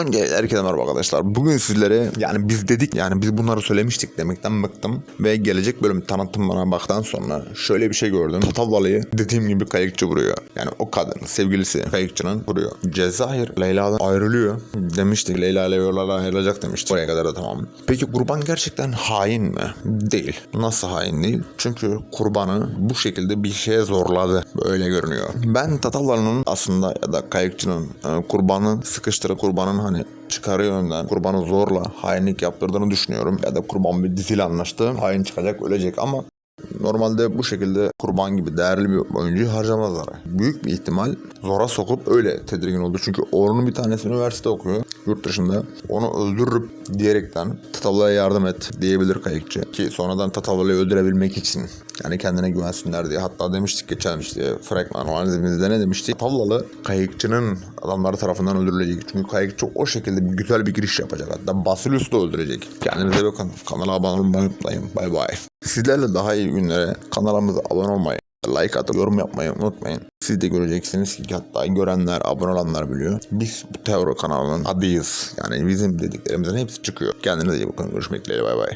Önce herkese merhaba arkadaşlar. Bugün sizlere yani biz dedik yani biz bunları söylemiştik demekten bıktım. Ve gelecek bölüm tanıtımına baktan sonra şöyle bir şey gördüm. Tatavlalı'yı dediğim gibi kayıkçı vuruyor. Yani o kadın sevgilisi kayıkçının vuruyor. Cezayir Leyla'dan ayrılıyor. Demiştik Leyla ile yollarla ayrılacak demiştik. Oraya kadar da tamam. Peki kurban gerçekten hain mi? Değil. Nasıl hain değil? Çünkü kurbanı bu şekilde bir şeye zorladı. Böyle görünüyor. Ben Tatavlalı'nın aslında ya da kayıkçının e, kurbanı sıkıştırıp kurbanın hani çıkarı yönden kurbanı zorla hainlik yaptırdığını düşünüyorum. Ya da kurban bir diziyle anlaştı. Hain çıkacak ölecek ama Normalde bu şekilde kurban gibi değerli bir oyuncuyu harcamazlar. Büyük bir ihtimal zora sokup öyle tedirgin oldu. Çünkü oğlunun bir tanesi üniversite okuyor yurt dışında. Onu öldürürüm diyerekten Tatavla'ya yardım et diyebilir kayıkçı. Ki sonradan Tatavla'yı öldürebilmek için yani kendine güvensinler diye. Hatta demiştik geçen işte fragman analizimizde ne demiştik? Tatavlalı kayıkçının adamları tarafından öldürülecek. Çünkü kayıkçı o şekilde bir güzel bir giriş yapacak. Hatta Basilius da öldürecek. Kendinize bakın. Kanala abone olmayı unutmayın. Bay bay. Sizlerle daha iyi günlere kanalımıza abone olmayı, like atıp yorum yapmayı unutmayın. Siz de göreceksiniz ki hatta görenler, abone olanlar biliyor. Biz bu Teoro kanalının adıyız. Yani bizim dediklerimizin hepsi çıkıyor. Kendinize iyi bakın. Görüşmek dileğiyle. Bay bay.